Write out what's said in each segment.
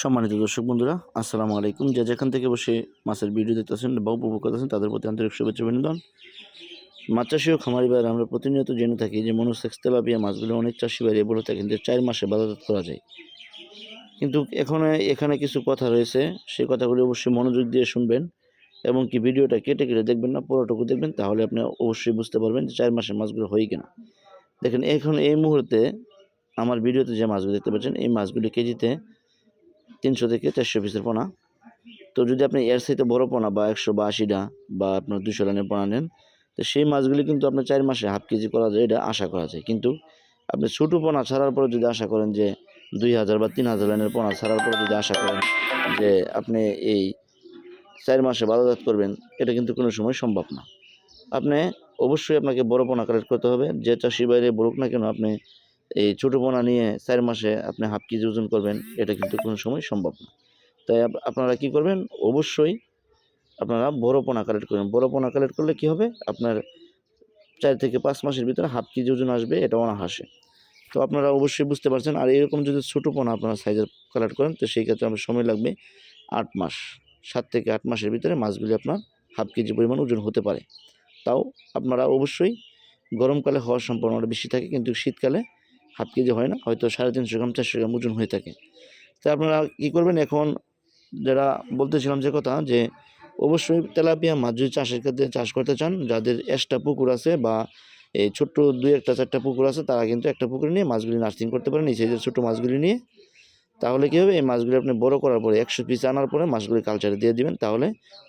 সম্মানিত দর্শক বন্ধুরা, আসসালামু আলাইকুম। যে যেখান থেকে বসে মাছের ভিডিও দেখতেছেন বা উপভোগ করতেছেন, তাদের প্রতি আন্তরিক শুভেচ্ছা, অভিনন্দন। মাছ চাষি ও খামারি ভাইয়ের, আমরা প্রতিনিয়ত জেনে থাকি যে মনোসেক্স তেলাপিয়া মাছগুলো অনেক চাষি ভাইরে বলে থাকেন যে চার মাসে বাজারজাত করা যায়। কিন্তু এখন এখানে কিছু কথা রয়েছে, সেই কথাগুলি অবশ্যই মনোযোগ দিয়ে শুনবেন এবং কি ভিডিওটা কেটে কেটে দেখবেন না, পুরোটুকু দেখবেন, তাহলে আপনি অবশ্যই বুঝতে পারবেন যে চার মাসের মাছগুলো হয় কিনা। দেখেন, এখন এই মুহূর্তে আমার ভিডিওতে যে মাছগুলো দেখতে পাচ্ছেন, এই মাছগুলি কেজিতে তিনশো থেকে চারশো পিসের পোনা। তো যদি আপনি এর সাথে বড় পোনা বা একশো বা আশিটা বা আপনার দুশো রানের পোনা নেন, তো সেই মাছগুলি কিন্তু আপনার চার মাসে হাফ কেজি করা যায়, এটা আশা করা যায়। কিন্তু আপনি ছোটো পোনা ছাড়ার পরে যদি আশা করেন যে দুই হাজার বা তিন হাজার রানের পোনা ছাড়ার পরে যদি আশা করেন যে আপনি এই চার মাসে বাজারজাত করবেন, এটা কিন্তু কোনো সময় সম্ভব না। আপনি অবশ্যই আপনাকে বড় পোনা কালেক্ট করতে হবে। যে চাষি বাইরে বলুক না কেন, আপনি এই ছোটো পোনা নিয়ে চার মাসে আপনি হাফ কেজি ওজন করবেন, এটা কিন্তু কোনো সময় সম্ভব না। তাই আপ- আপনারা কি করবেন? অবশ্যই আপনারা বড় পোনা কালেক্ট করবেন। বড় পোনা কালেক্ট করলে কি হবে? আপনার চার থেকে পাঁচ মাসের ভিতরে হাফ কেজি ওজন আসবে, এটা অনাহাসে তো আপনারা অবশ্যই বুঝতে পারছেন, আর এরকম যদি ছোটো পোনা আপনারা সাইজের কালেক্ট করেন, তো সেই ক্ষেত্রে আপনার সময় লাগবে আট মাস। সাত থেকে আট মাসের ভিতরে মাছগুলি আপনার হাফ কেজি পরিমাণ ওজন হতে পারে। তাও আপনারা অবশ্যই গরমকালে হওয়ার সম্ভাবনাটা বেশি থাকে, কিন্তু শীতকালে হাফ কেজি হয় না, হয়তো সাড়ে তিনশো গ্রাম, চারশো গ্রাম ওজন হয়ে থাকে। তো আপনারা কী করবেন? এখন যারা বলতেছিলাম যে কথা, যে অবশ্যই তেলাপিয়া মাছ যদি চাষের ক্ষেত্রে চাষ করতে চান, যাদের এক্সট্রা পুকুর আছে বা এই ছোট্ট দুই একটা, চারটা পুকুর আছে, তারা কিন্তু একটা পুকুর নিয়ে মাছগুলি নার্সিং করতে পারেন, এই সাইজের ছোটো মাছগুলি নিয়ে। তাহলে কী হবে? এই মাছগুলি আপনি বড় করার পরে, একশো পিস আনার পরে মাছগুলি কালচারে দিয়ে দিবেন। তাহলে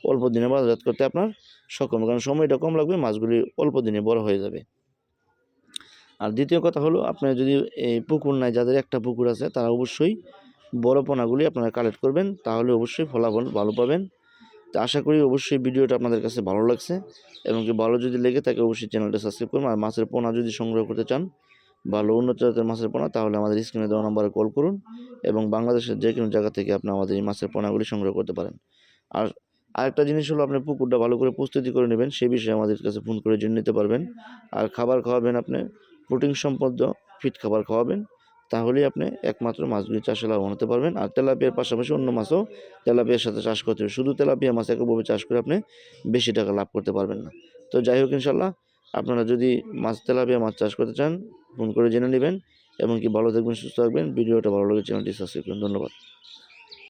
অল্প দিনে বাজারজাত করতে আপনার সক্ষম কারণ সময়টা কম লাগবে, মাছগুলি অল্প দিনে বড় হয়ে যাবে। আর দ্বিতীয় কথা হলো, আপনার যদি এই পুকুর নাই, যাদের একটা পুকুর আছে, তারা অবশ্যই বড় পোনাগুলি আপনারা কালেক্ট করবেন, তাহলে অবশ্যই ফলাফল ভালো পাবেন। তো আশা করি অবশ্যই ভিডিওটা আপনাদের কাছে ভালো লাগছে, এবং কি ভালো যদি লেগে থাকে, অবশ্যই চ্যানেলটা সাবস্ক্রাইব করুন আর মাছের পোনা যদি সংগ্রহ করতে চান, ভালো উন্নত জাতের মাছের পোনা, তাহলে আমাদের স্ক্রিনে দেওয়া নম্বরে কল করুন, এবং বাংলাদেশের যে কোনো জায়গা থেকে আপনি আমাদের এই মাছের পোনাগুলি সংগ্রহ করতে পারেন। আর আরেকটা জিনিস হলো, আপনি পুকুরটা ভালো করে প্রস্তুতি করে নেবেন, সে বিষয়ে আমাদের কাছে ফোন করে জেনে নিতে পারবেন। আর খাবার খাওয়াবেন আপনি প্রোটিন সম্পন্ন ফিট খাবার খাওয়াবেন, তাহলেই আপনি একমাত্র মাছগুলি চাষে লাভবান হতে পারবেন। আর তেলাপিয়ার পাশাপাশি অন্য মাছও তেলাপিয়ার সাথে চাষ করতে হবে। শুধু তেলাপিয়া মাছ একভাবে চাষ করে আপনি বেশি টাকা লাভ করতে পারবেন না। তো যাই হোক ইনশাল্লাহ আপনারা যদি মাছ, তেলাপিয়া মাছ চাষ করতে চান, ফোন করে জেনে নেবেন। এবং কি ভালো থাকবেন, সুস্থ থাকবেন। ভিডিওটা ভালো লাগে চ্যানেলটি সাবস্ক্রাইব করুন। ধন্যবাদ।